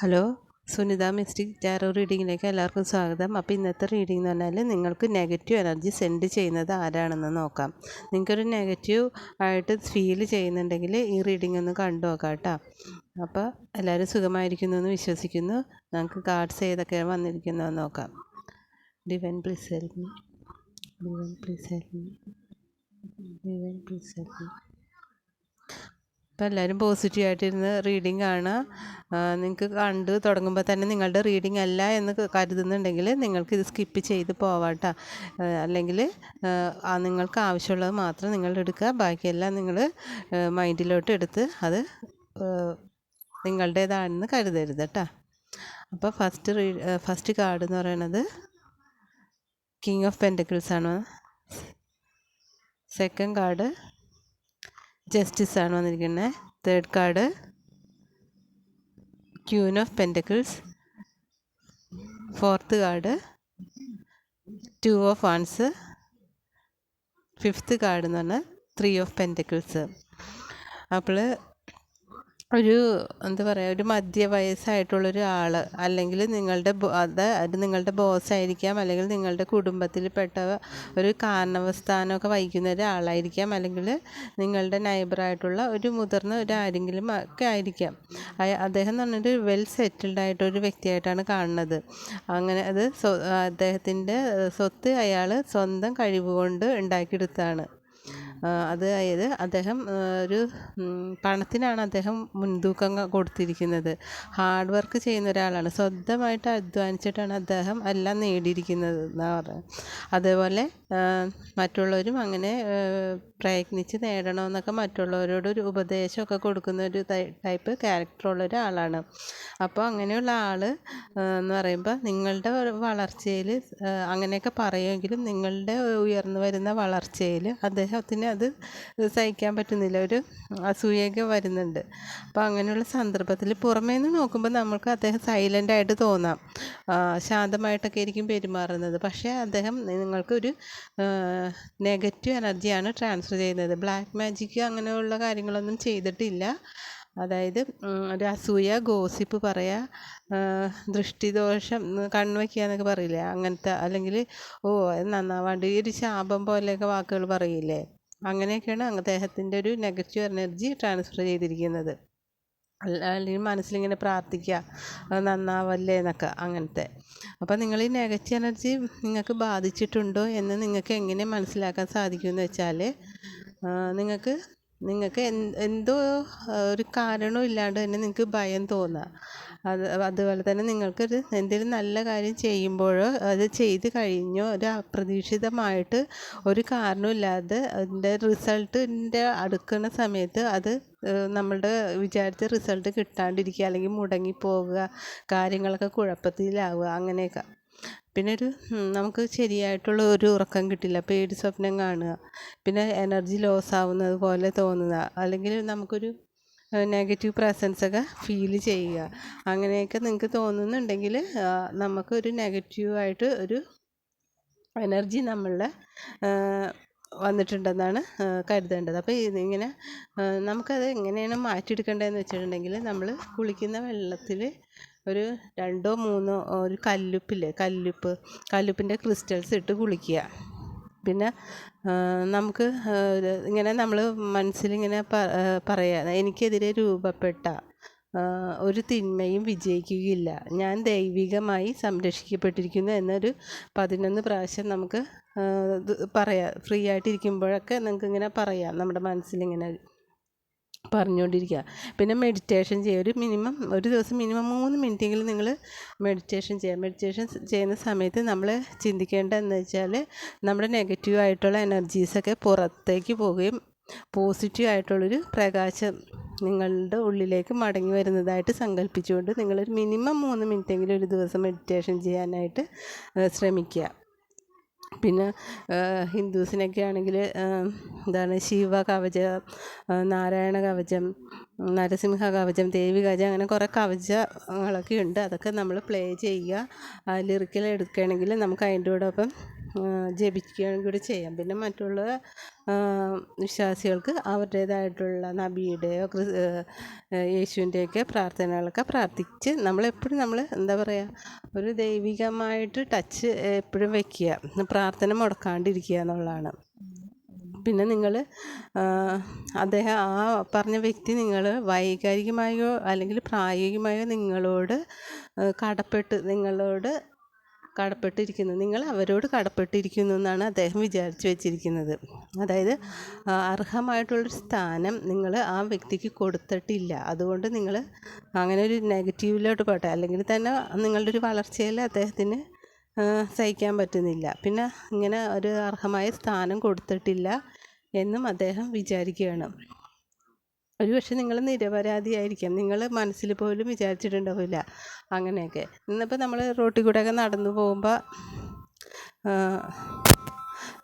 Hello Sunitha mystic tarot റീഡിങ്ങിലേക്ക് എല്ലാവർക്കും സ്വാഗതം. അപ്പോൾ ഇന്നത്തെ റീഡിംഗ് എന്ന് പറഞ്ഞാൽ നിങ്ങൾക്ക് നെഗറ്റീവ് എനർജി സെൻഡ് ചെയ്യുന്നത് ആരാണെന്ന് നോക്കാം. നിങ്ങൾക്കൊരു നെഗറ്റീവ് ആയിട്ട് ഫീൽ ചെയ്യുന്നുണ്ടെങ്കിൽ ഈ റീഡിംഗ് ഒന്ന് കണ്ടു നോക്കാം കേട്ടോ. അപ്പോൾ എല്ലാവരും സുഖമായിരിക്കുന്നു എന്ന് വിശ്വസിക്കുന്നു. നമുക്ക് കാർഡ്സ് ഏതൊക്കെയാണ് വന്നിരിക്കുന്നതെന്ന് നോക്കാം. Divine please help me divine please help me divine please help me അപ്പോൾ എല്ലാവരും പോസിറ്റീവ് ആയിട്ടിരുന്ന് റീഡിംഗ് ആണ് നിങ്ങൾക്ക് കണ്ട് തുടങ്ങുമ്പോൾ തന്നെ നിങ്ങളുടെ റീഡിംഗ് അല്ല എന്ന് കരുതുന്നുണ്ടെങ്കിൽ നിങ്ങൾക്ക് ഇത് സ്കിപ്പ് ചെയ്ത് പോവാട്ടോ അല്ലെങ്കിൽ നിങ്ങൾക്ക് ആവശ്യമുള്ളത് മാത്രം നിങ്ങൾ എടുക്കുക. ബാക്കിയെല്ലാം നിങ്ങൾ മൈൻഡിലോട്ട് എടുത്ത് അത് നിങ്ങളുടേതാണെന്ന് കരുതരുത് കേട്ടോ അപ്പോൾ ഫസ്റ്റ് റീ ഫസ്റ്റ് കാർഡ് എന്ന് പറയുന്നത് കിങ് ഓഫ് പെന്റക്കിൾസ് ആണ്. സെക്കൻഡ് കാർഡ് ജസ്റ്റിസ് ആണ് വന്നിരിക്കുന്നത് third card queen of pentacles fourth card two of wands fifth card എന്ന് പറഞ്ഞാൽ ത്രീ ഓഫ് പെന്റക്കിൾസ് അപ്പോൾ ഒരു എന്താ പറയുക ഒരു മധ്യവയസ്സായിട്ടുള്ളൊരു ആൾ അല്ലെങ്കിൽ നിങ്ങളുടെ അത് അത് നിങ്ങളുടെ ബോസ് ആയിരിക്കാം അല്ലെങ്കിൽ നിങ്ങളുടെ കുടുംബത്തിൽപ്പെട്ട ഒരു കാരണവസ്ഥാനമൊക്കെ വഹിക്കുന്ന ഒരാളായിരിക്കാം അല്ലെങ്കിൽ നിങ്ങളുടെ നൈബറായിട്ടുള്ള ഒരു മുതിർന്ന ഒരു ആരെങ്കിലും ഒക്കെ ആയിരിക്കാം. അദ്ദേഹം എന്ന് പറഞ്ഞൊരു വെൽ സെറ്റിൽഡ് ആയിട്ടൊരു വ്യക്തിയായിട്ടാണ് കാണുന്നത്. അങ്ങനെ അത് സ്വ അദ്ദേഹത്തിന്റെ സ്വത്ത് അയാൾ സ്വന്തം കഴിവ് കൊണ്ട് ഉണ്ടാക്കിയെടുത്താണ് അതായത് അദ്ദേഹം ഒരു പണത്തിനാണ് അദ്ദേഹം മുൻതൂക്കം കൊടുത്തിരിക്കുന്നത്. ഹാർഡ് വർക്ക് ചെയ്യുന്ന ഒരാളാണ്. സ്വന്തമായിട്ട് അധ്വാനിച്ചിട്ടാണ് അദ്ദേഹം എല്ലാം നേടിയിരിക്കുന്നത് എന്നാണ് പറയുന്നത് അതേപോലെ മറ്റുള്ളവരും അങ്ങനെ പ്രയത്നിച്ച് നേടണമെന്നൊക്കെ മറ്റുള്ളവരോട് ഒരു ഉപദേശമൊക്കെ കൊടുക്കുന്ന ഒരു ടൈപ്പ് ക്യാരക്ടറുള്ള ഒരാളാണ്. അപ്പോൾ അങ്ങനെയുള്ള ആൾ എന്ന് പറയുമ്പോൾ നിങ്ങളുടെ വളർച്ചയിൽ അങ്ങനെയൊക്കെ പറയുമെങ്കിലും നിങ്ങളുടെ ഉയർന്നു വരുന്ന വളർച്ചയിൽ അദ്ദേഹത്തിന് അത് സഹിക്കാൻ പറ്റുന്നില്ല. ഒരു അസൂയൊക്കെ വരുന്നുണ്ട്. അപ്പോൾ അങ്ങനെയുള്ള സന്ദർഭത്തിൽ പുറമേ നിന്ന് നോക്കുമ്പോൾ നമ്മൾക്ക് അദ്ദേഹം സൈലന്റ് ആയിട്ട് തോന്നാം. ശാന്തമായിട്ടൊക്കെ ആയിരിക്കും പെരുമാറുന്നത്. പക്ഷേ അദ്ദേഹം നിങ്ങൾക്കൊരു നെഗറ്റീവ് എനർജിയാണ് ട്രാൻസ്ഫർ ചെയ്യുന്നത്. ബ്ലാക്ക് മാജിക്ക് അങ്ങനെയുള്ള കാര്യങ്ങളൊന്നും ചെയ്തിട്ടില്ല. അതായത് ഒരു അസൂയ ഗോസിപ്പ് പറയുക ദൃഷ്ടിദോഷം കൺവയ്ക്കുക എന്നൊക്കെ പറയില്ലേ? അങ്ങനത്തെ അല്ലെങ്കിൽ ഓ നന്നാവാണ്ട് ഈ ഒരു ശാപം പോലെയൊക്കെ വാക്കുകൾ പറയില്ലേ? അങ്ങനെയൊക്കെയാണ് അദ്ദേഹത്തിന്റെ ഒരു നെഗറ്റീവ് എനർജി ട്രാൻസ്ഫർ ചെയ്തിരിക്കുന്നത്. അല്ലെങ്കിൽ മനസ്സിലിങ്ങനെ പ്രാർത്ഥിക്കുക അത് നന്നാവല്ലേ എന്നൊക്കെ അങ്ങനത്തെ. അപ്പോൾ നിങ്ങൾ ഈ നെഗറ്റീവ് എനർജി നിങ്ങൾക്ക് ബാധിച്ചിട്ടുണ്ടോ എന്ന് നിങ്ങൾക്ക് എങ്ങനെ മനസ്സിലാക്കാൻ സാധിക്കുമെന്ന് വെച്ചാൽ നിങ്ങൾക്ക് നിങ്ങൾക്ക് എന്തോ ഒരു കാരണവും ഇല്ലാണ്ട് തന്നെ നിങ്ങൾക്ക് ഭയം തോന്നുക അത് അതുപോലെ തന്നെ നിങ്ങൾക്കൊരു എന്തെങ്കിലും നല്ല കാര്യം ചെയ്യുമ്പോഴോ അത് ചെയ്ത് കഴിഞ്ഞോ ഒരു അപ്രതീക്ഷിതമായിട്ട് ഒരു കാരണമില്ലാതെ അതിന്റെ റിസൾട്ടിന്റെ അടുക്കുന്ന സമയത്ത് അത് നമ്മളുടെ വിചാരിച്ച റിസൾട്ട് കിട്ടാണ്ടിരിക്കുക അല്ലെങ്കിൽ മുടങ്ങി പോവുക കാര്യങ്ങളൊക്കെ കുഴപ്പത്തിലാവുക അങ്ങനെയൊക്കെ. പിന്നെ ഒരു നമുക്ക് ശരിയായിട്ടുള്ള ഒരു ഉറക്കം കിട്ടില്ല. പേടി സ്വപ്നം കാണുക. പിന്നെ എനർജി ലോസ് ആവുന്നത് പോലെ തോന്നുക. അല്ലെങ്കിൽ നമുക്കൊരു നെഗറ്റീവ് പ്രസൻസ് ഒക്കെ ഫീൽ ചെയ്യുക. അങ്ങനെയൊക്കെ നിങ്ങൾക്ക് തോന്നുന്നുണ്ടെങ്കിൽ നമുക്കൊരു നെഗറ്റീവായിട്ട് ഒരു എനർജി നമ്മളുടെ വന്നിട്ടുണ്ടെന്നാണ് കരുതേണ്ടത്. അപ്പോൾ ഇതിങ്ങനെ നമുക്കത് എങ്ങനെയാണ് മാറ്റിയെടുക്കേണ്ടതെന്ന് വെച്ചിട്ടുണ്ടെങ്കിൽ നമ്മൾ കുളിക്കുന്ന വെള്ളത്തിൽ ഒരു രണ്ടോ മൂന്നോ ഒരു കല്ലുപ്പില്ലേ കല്ലുപ്പ് കല്ലുപ്പിന്റെ ക്രിസ്റ്റൽസ് ഇട്ട് കുളിക്കുക. പിന്നെ നമുക്ക് ഇങ്ങനെ നമ്മൾ മനസ്സിലിങ്ങനെ പറയാ എനിക്കെതിരെ രൂപപ്പെട്ട ഒരു തിന്മയും വിജയിക്കുകയില്ല. ഞാൻ ദൈവികമായി സംരക്ഷിക്കപ്പെട്ടിരിക്കുന്നു എന്നൊരു പതിനൊന്ന് പ്രാവശ്യം നമുക്ക് പറയാം ഫ്രീ ആയിട്ടിരിക്കുമ്പോഴൊക്കെ നമുക്ക് ഇങ്ങനെ പറയാം നമ്മുടെ മനസ്സിലിങ്ങനെ. പറഞ്ഞുകൊണ്ടിരിക്കുക. പിന്നെ മെഡിറ്റേഷൻ ചെയ്യുക. ഒരു മിനിമം ഒരു ദിവസം മിനിമം മൂന്ന് മിനിറ്റെങ്കിലും നിങ്ങൾ മെഡിറ്റേഷൻ ചെയ്യുക. മെഡിറ്റേഷൻ ചെയ്യുന്ന സമയത്ത് നമ്മൾ ചിന്തിക്കേണ്ടതെന്ന് വെച്ചാൽ നമ്മുടെ നെഗറ്റീവ് ആയിട്ടുള്ള എനർജീസൊക്കെ പുറത്തേക്ക് പോവുകയും പോസിറ്റീവ് ആയിട്ടുള്ളൊരു പ്രകാശം നിങ്ങളുടെ ഉള്ളിലേക്ക് മടങ്ങി വരുന്നതായിട്ട് സങ്കല്പിച്ചുകൊണ്ട് നിങ്ങളൊരു മിനിമം മൂന്ന് മിനിറ്റെങ്കിലും ഒരു ദിവസം മെഡിറ്റേഷൻ ചെയ്യാനായിട്ട് ശ്രമിക്കുക. പിന്നെ ഹിന്ദുസിനൊക്കെ ആണെങ്കിൽ എന്താണ് ശിവ കവചം നാരായണ കവചം നരസിംഹ കവചം ദേവി കവചം അങ്ങനെ കുറേ കവചങ്ങളൊക്കെ ഉണ്ട്. അതൊക്കെ നമ്മൾ പ്ലേ ചെയ്യുക. ലിറിക്കൽ എടുക്കുകയാണെങ്കിൽ നമുക്ക് അതിന്റെ കൂടെ ഒപ്പം ജപിക്കുകയും കൂടി ചെയ്യാം. പിന്നെ മറ്റുള്ള വിശ്വാസികൾക്ക് അവരുടേതായിട്ടുള്ള നബിയുടെയോ യേശുവിന്റെയൊക്കെ പ്രാർത്ഥനകളൊക്കെ പ്രാർത്ഥിച്ച് നമ്മളെപ്പോഴും നമ്മൾ എന്താ പറയുക ഒരു ദൈവികമായിട്ട് ടച്ച് എപ്പോഴും വയ്ക്കുക പ്രാർത്ഥന മുടക്കാണ്ടിരിക്കുക എന്നുള്ളതാണ്. പിന്നെ നിങ്ങൾ അദ്ദേഹം ആ പറഞ്ഞ വ്യക്തി നിങ്ങൾ വൈകാരികമായോ അല്ലെങ്കിൽ പ്രായോഗികമായോ നിങ്ങളോട് കടപ്പെട്ട് നിങ്ങളോട് കടപ്പെട്ടിരിക്കുന്നു. നിങ്ങൾ അവരോട് കടപ്പെട്ടിരിക്കുന്നു എന്നാണ് അദ്ദേഹം വിചാരിച്ചു വെച്ചിരിക്കുന്നത്. അതായത് അർഹമായിട്ടുള്ളൊരു സ്ഥാനം നിങ്ങൾ ആ വ്യക്തിക്ക് കൊടുത്തിട്ടില്ല. അതുകൊണ്ട് നിങ്ങൾ അങ്ങനെ ഒരു നെഗറ്റീവിലോട്ട് പോട്ടെ. അല്ലെങ്കിൽ തന്നെ നിങ്ങളുടെ ഒരു വളർച്ചയിൽ അദ്ദേഹത്തിന് സഹിക്കാൻ പറ്റുന്നില്ല. പിന്നെ ഇങ്ങനെ ഒരു അർഹമായ സ്ഥാനം കൊടുത്തിട്ടില്ല എന്നും അദ്ദേഹം വിചാരിക്കുകയാണ്. ഒരു പക്ഷേ നിങ്ങൾ നിരപരാധിയായിരിക്കാം. നിങ്ങൾ മനസ്സിൽ പോലും വിചാരിച്ചിട്ടുണ്ടാവില്ല അങ്ങനെയൊക്കെ. ഇന്നിപ്പോൾ നമ്മൾ റോട്ടിൽ കൂടെയൊക്കെ നടന്നു പോകുമ്പോൾ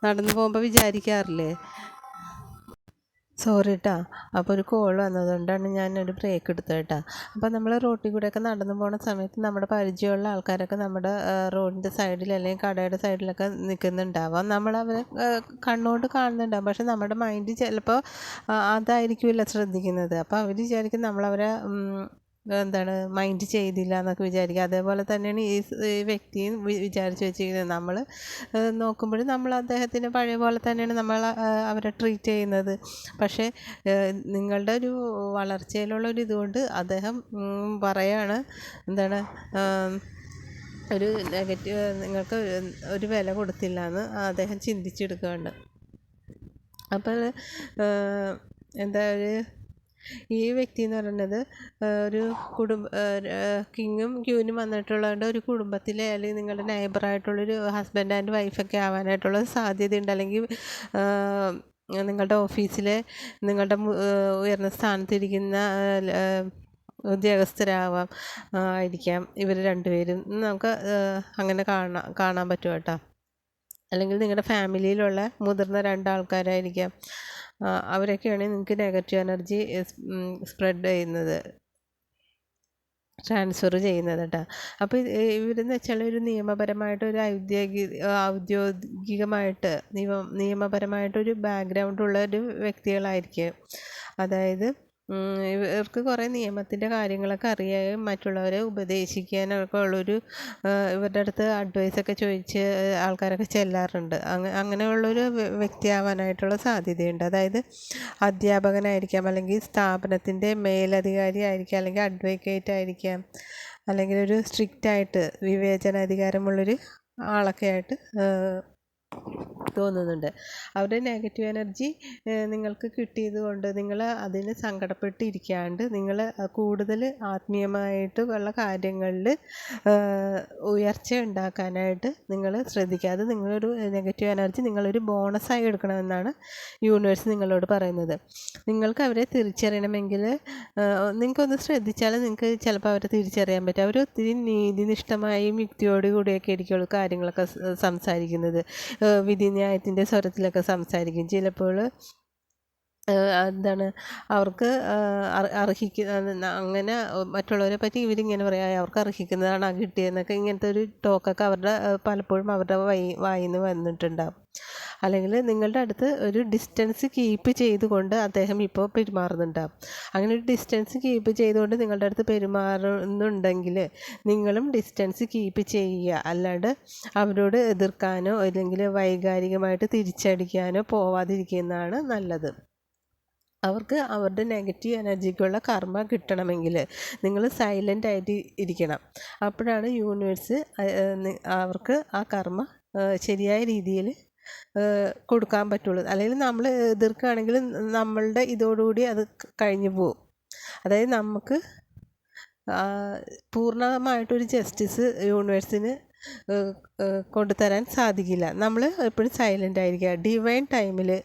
നടന്നു പോകുമ്പോൾ വിചാരിക്കാറില്ലേ? സോറി കേട്ടോ അപ്പോൾ ഒരു കോൾ വന്നതുകൊണ്ടാണ് ഞാനൊരു ബ്രേക്ക് എടുത്തത് കേട്ടോ അപ്പോൾ നമ്മൾ റോട്ടിൽ കൂടെയൊക്കെ നടന്നു പോകുന്ന സമയത്ത് നമ്മുടെ പരിചയമുള്ള ആൾക്കാരൊക്കെ നമ്മുടെ റോഡിന്റെ സൈഡിൽ അല്ലെങ്കിൽ കടയുടെ സൈഡിലൊക്കെ നിൽക്കുന്നുണ്ടാവാം നമ്മൾ അവരെ കണ്ണുകൊണ്ട് കാണുന്നുണ്ടാവും. പക്ഷെ നമ്മുടെ മൈൻഡ് ചിലപ്പോൾ അതായിരിക്കില്ല ശ്രദ്ധിക്കുന്നത്. അപ്പോൾ അവർ വിചാരിക്കും നമ്മളവരെ എന്താണ് മൈൻഡ് ചെയ്തില്ല എന്നൊക്കെ വിചാരിക്കുക. അതേപോലെ തന്നെയാണ് ഈ വ്യക്തിയും വിചാരിച്ച് വെച്ചിരിക്കുന്നത്. നമ്മൾ നോക്കുമ്പോഴും നമ്മൾ അദ്ദേഹത്തിന് പഴയ പോലെ തന്നെയാണ് നമ്മൾ അവരെ ട്രീറ്റ് ചെയ്യുന്നത്. പക്ഷേ നിങ്ങളുടെ ഒരു വളർച്ചയിലുള്ള ഒരു ഇതുകൊണ്ട് അദ്ദേഹം പറയാണ് എന്താണ് ഒരു നെഗറ്റീവ് നിങ്ങൾക്ക് ഒരു വില കൊടുത്തില്ല എന്ന് അദ്ദേഹം ചിന്തിച്ചെടുക്കുകയാണ്. അപ്പോൾ എന്താ ഒരു ഈ വ്യക്തി എന്ന് പറയുന്നത് ഒരു കുടുംബ കിങ്ങും ക്യൂനും വന്നിട്ടുള്ളതുകൊണ്ട് ഒരു കുടുംബത്തിലെ അല്ലെങ്കിൽ നിങ്ങളുടെ നൈബറായിട്ടുള്ളൊരു ഹസ്ബൻഡ് ആൻഡ് വൈഫൊക്കെ ആവാനായിട്ടുള്ള സാധ്യതയുണ്ട്. അല്ലെങ്കിൽ നിങ്ങളുടെ ഓഫീസിലെ നിങ്ങളുടെ ഉയർന്ന സ്ഥാനത്തിരിക്കുന്ന ഉദ്യോഗസ്ഥരാവാം ആയിരിക്കാം ഇവർ രണ്ടുപേരും. നമുക്ക് അങ്ങനെ കാണാം കാണാൻ പറ്റും കേട്ടോ. അല്ലെങ്കിൽ നിങ്ങളുടെ ഫാമിലിയിലുള്ള മുതിർന്ന രണ്ടാൾക്കാരായിരിക്കാം. അവരൊക്കെയാണ് നിങ്ങൾക്ക് നെഗറ്റീവ് എനർജി സ്പ്രെഡ് ചെയ്യുന്നത്. ട്രാൻസ്ഫർ ചെയ്യുന്നത് കേട്ടോ അപ്പോൾ ഇവരെന്ന് വെച്ചാൽ ഒരു നിയമപരമായിട്ട് ഒരു ഔദ്യോഗിക ഔദ്യോഗികമായിട്ട് നിയമ നിയമപരമായിട്ടൊരു ബാക്ക്ഗ്രൗണ്ട് ഉള്ള ഒരു വ്യക്തികളായിരിക്കും. അതായത് ഇവർക്ക് കുറേ നിയമത്തിന്റെ കാര്യങ്ങളൊക്കെ അറിയാനും മറ്റുള്ളവരെ ഉപദേശിക്കാനൊക്കെ ഉള്ളൊരു ഇവരുടെ അടുത്ത് അഡ്വൈസൊക്കെ ചോദിച്ച് ആൾക്കാരൊക്കെ ചെല്ലാറുണ്ട്. അങ്ങ അങ്ങനെയുള്ളൊരു വ്യക്തിയാവാനായിട്ടുള്ള സാധ്യതയുണ്ട്. അതായത് അധ്യാപകനായിരിക്കാം അല്ലെങ്കിൽ സ്ഥാപനത്തിന്റെ മേലധികാരി ആയിരിക്കാം അല്ലെങ്കിൽ അഡ്വക്കേറ്റ് ആയിരിക്കാം. അല്ലെങ്കിൽ ഒരു സ്ട്രിക്റ്റ് ആയിട്ട് വിവേചനാധികാരമുള്ളൊരു ആളൊക്കെ ആയിട്ട് തോന്നുന്നുണ്ട്. അവരുടെ നെഗറ്റീവ് എനർജി നിങ്ങൾക്ക് കിട്ടിയത് കൊണ്ട് നിങ്ങൾ അതിന് സങ്കടപ്പെട്ടിരിക്കാണ്ട് നിങ്ങൾ കൂടുതൽ ആത്മീയമായിട്ട് ഉള്ള കാര്യങ്ങളിൽ ഉയർച്ച ഉണ്ടാക്കാനായിട്ട് നിങ്ങൾ ശ്രദ്ധിക്കുക. അത് നിങ്ങളൊരു നെഗറ്റീവ് എനർജി നിങ്ങളൊരു ബോണസായി എടുക്കണമെന്നാണ് യൂണിവേഴ്സ് നിങ്ങളോട് പറയുന്നത്. നിങ്ങൾക്ക് അവരെ തിരിച്ചറിയണമെങ്കിൽ നിങ്ങൾക്കൊന്ന് ശ്രദ്ധിച്ചാൽ നിങ്ങൾക്ക് ചിലപ്പോൾ അവരെ തിരിച്ചറിയാൻ പറ്റും. അവർ ഒത്തിരി നീതിനിഷ്ഠമായും യുക്തിയോടുകൂടിയൊക്കെ ആയിരിക്കും കാര്യങ്ങളൊക്കെ സംസാരിക്കുന്നത്. വിധിന്യായത്തിന്റെ സ്വരത്തിലൊക്കെ സംസാരിക്കും. ചിലപ്പോൾ എന്താണ് അവർക്ക് അർഹിക്ക അങ്ങനെ മറ്റുള്ളവരെ പറ്റി ഇവരിങ്ങനെ പറയാം അവർക്ക് അർഹിക്കുന്നതാണ് ആ കിട്ടിയതെന്നൊക്കെ ഇങ്ങനത്തെ ഒരു ടോക്കൊക്കെ അവരുടെ പലപ്പോഴും അവരുടെ വായിൽ നിന്ന് വന്നിട്ടുണ്ടാകും അല്ലെങ്കിൽ നിങ്ങളുടെ അടുത്ത് ഒരു ഡിസ്റ്റൻസ് കീപ്പ് ചെയ്തുകൊണ്ട് അദ്ദേഹം ഇപ്പോൾ പെരുമാറുന്നുണ്ടാകും അങ്ങനെ ഒരു ഡിസ്റ്റൻസ് കീപ്പ് ചെയ്തുകൊണ്ട് നിങ്ങളുടെ അടുത്ത് പെരുമാറുന്നുണ്ടെങ്കിൽ നിങ്ങളും ഡിസ്റ്റൻസ് കീപ്പ് ചെയ്യുക. അല്ലാണ്ട് അവരോട് എതിർക്കാനോ അല്ലെങ്കിൽ വൈകാരികമായിട്ട് തിരിച്ചടിക്കാനോ പോവാതിരിക്കുന്നതാണ് നല്ലത്. അവർക്ക് അവരുടെ നെഗറ്റീവ് എനർജിക്കുള്ള കർമ്മ കിട്ടണമെങ്കിൽ നിങ്ങൾ സൈലന്റ് ആയിട്ട് ഇരിക്കണം. അപ്പോഴാണ് യൂണിവേഴ്സ് അവർക്ക് ആ കർമ്മ ശരിയായ രീതിയിൽ കൊടുക്കാൻ പറ്റുള്ളൂ. അല്ലെങ്കിൽ നമ്മൾ എതിർക്കുകയാണെങ്കിൽ നമ്മളുടെ ഇതോടുകൂടി അത് കഴിഞ്ഞു പോകും. അതായത് നമുക്ക് പൂർണമായിട്ടൊരു ജസ്റ്റിസ് യൂണിവേഴ്സിന് കൊണ്ടുതരാൻ സാധിക്കില്ല. നമ്മൾ എപ്പോഴും സൈലന്റ് ആയിരിക്കുക. ഡിവൈൻ ടൈമിൽ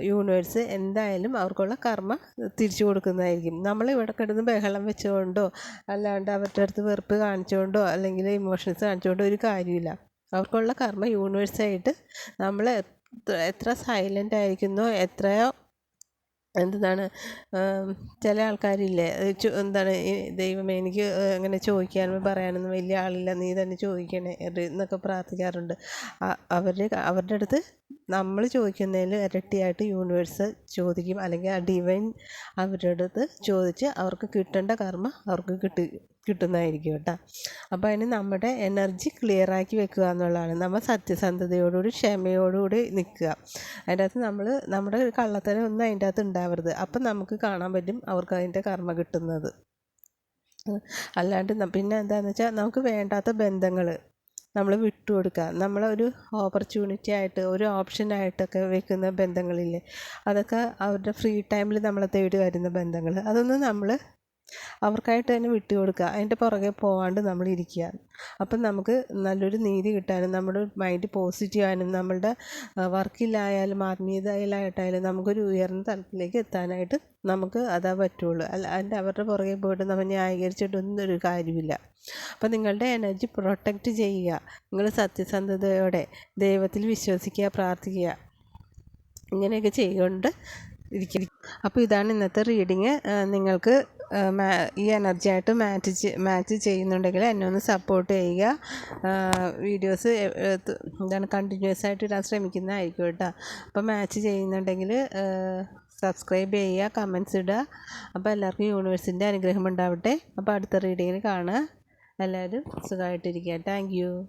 യൂണിവേഴ്സ് എന്തായാലും അവർക്കുള്ള കർമ്മ തിരിച്ചു കൊടുക്കുന്നതായിരിക്കും. നമ്മൾ ഇവിടെ കിടന്ന് ബഹളം വെച്ചുകൊണ്ടോ അല്ലാണ്ട് അവരുടെ അടുത്ത് വെറുപ്പ് കാണിച്ചുകൊണ്ടോ അല്ലെങ്കിൽ ഇമോഷൻസ് കാണിച്ചുകൊണ്ടോ ഒരു കാര്യമില്ല. അവർക്കുള്ള കർമ്മ യൂണിവേഴ്സായിട്ട് നമ്മൾ എത്ര സൈലന്റ് ആയിരിക്കുന്നോ എത്രയോ എന്താണ് ചില ആൾക്കാരില്ലേ എന്താണ് ദൈവമേ എനിക്ക് അങ്ങനെ ചോദിക്കാനും പറയാനൊന്നും വലിയ ആളില്ല നീ തന്നെ ചോദിക്കണേ എന്നൊക്കെ പ്രാർത്ഥിക്കാറുണ്ട്. അവരുടെ അവരുടെ അടുത്ത് നമ്മൾ ചോദിക്കുന്നതിൽ ഇരട്ടിയായിട്ട് യൂണിവേഴ്സ് ചോദിക്കും. അല്ലെങ്കിൽ ആ ഡിവൈൻ അവരുടെ അടുത്ത് ചോദിച്ച് അവർക്ക് കിട്ടേണ്ട കർമ്മ അവർക്ക് കിട്ടി കിട്ടുന്നതായിരിക്കും കേട്ടോ. അപ്പോൾ അതിന് നമ്മുടെ എനർജി ക്ലിയർ ആക്കി വെക്കുക എന്നുള്ളതാണ്. നമ്മൾ സത്യസന്ധതയോടുകൂടി ക്ഷമയോടുകൂടി നിൽക്കുക. അതിന്റെ അകത്ത് നമ്മൾ നമ്മുടെ കള്ളത്തരം ഒന്നും അതിന്റെ അകത്ത് ഉണ്ടാവരുത്. അപ്പം നമുക്ക് കാണാൻ പറ്റും അവർക്ക് അതിന്റെ കർമ്മ കിട്ടുന്നത്. അല്ലാണ്ട് പിന്നെ എന്താണെന്ന് വെച്ചാൽ നമുക്ക് വേണ്ടാത്ത ബന്ധങ്ങൾ നമ്മൾ വിട്ടുകൊടുക്കുക നമ്മളൊരു ഓപ്പർച്യൂണിറ്റി ആയിട്ട് ഒരു ഓപ്ഷനായിട്ടൊക്കെ വെക്കുന്ന ബന്ധങ്ങളില്ലേ? അതൊക്കെ അവരുടെ ഫ്രീ ടൈമിൽ നമ്മളെ തേടി വരുന്ന ബന്ധങ്ങൾ അതൊന്നും നമ്മൾ അവർക്കായിട്ട് തന്നെ വിട്ടു കൊടുക്കുക. അതിന്റെ പുറകെ പോവാണ്ട് നമ്മൾ ഇരിക്കുക. അപ്പം നമുക്ക് നല്ലൊരു നീതി കിട്ടാനും നമ്മുടെ മൈൻഡ് പോസിറ്റീവ് ആയാലും നമ്മളുടെ വർക്കിലായാലും ആത്മീയതയിലായിട്ടായാലും നമുക്കൊരു ഉയർന്ന തലത്തിലേക്ക് എത്താനായിട്ട് നമുക്ക് അതാ പറ്റുള്ളൂ. അല്ല അതിന്റെ അവരുടെ പുറകെ പോയിട്ട് നമ്മൾ ന്യായീകരിച്ചിട്ടൊന്നും ഒരു കാര്യമില്ല. അപ്പം നിങ്ങളുടെ എനർജി പ്രൊട്ടക്റ്റ് ചെയ്യുക. നിങ്ങൾ സത്യസന്ധതയോടെ ദൈവത്തിൽ വിശ്വസിക്കുക പ്രാർത്ഥിക്കുക. ഇങ്ങനെയൊക്കെ ചെയ്തുകൊണ്ട് ഇരിക്കും അപ്പോൾ ഇതാണ് ഇന്നത്തെ റീഡിങ് നിങ്ങൾക്ക് ഈ എനർജി ആയിട്ട് ചെ- മാച്ച് ചെയ്യുന്നുണ്ടെങ്കിൽ എന്നെ ഒന്ന് സപ്പോർട്ട് ചെയ്യുക. വീഡിയോസ് എന്താണ് കണ്ടിന്യൂസ് ആയിട്ട് ഇടാൻ ശ്രമിക്കുന്നതായിരിക്കും കേട്ടോ. അപ്പോൾ മാച്ച് ചെയ്യുന്നുണ്ടെങ്കിൽ സബ്സ്ക്രൈബ് ചെയ്യുക കമൻസ് ഇടുക. അപ്പോൾ എല്ലാവർക്കും യൂണിവേഴ്സിന്റെ അനുഗ്രഹം ഉണ്ടാവട്ടെ. അപ്പോൾ അടുത്ത റീഡിങ്ങിൽ കാണുക. എല്ലാവരും സുഖമായിട്ടിരിക്കുക. Thank you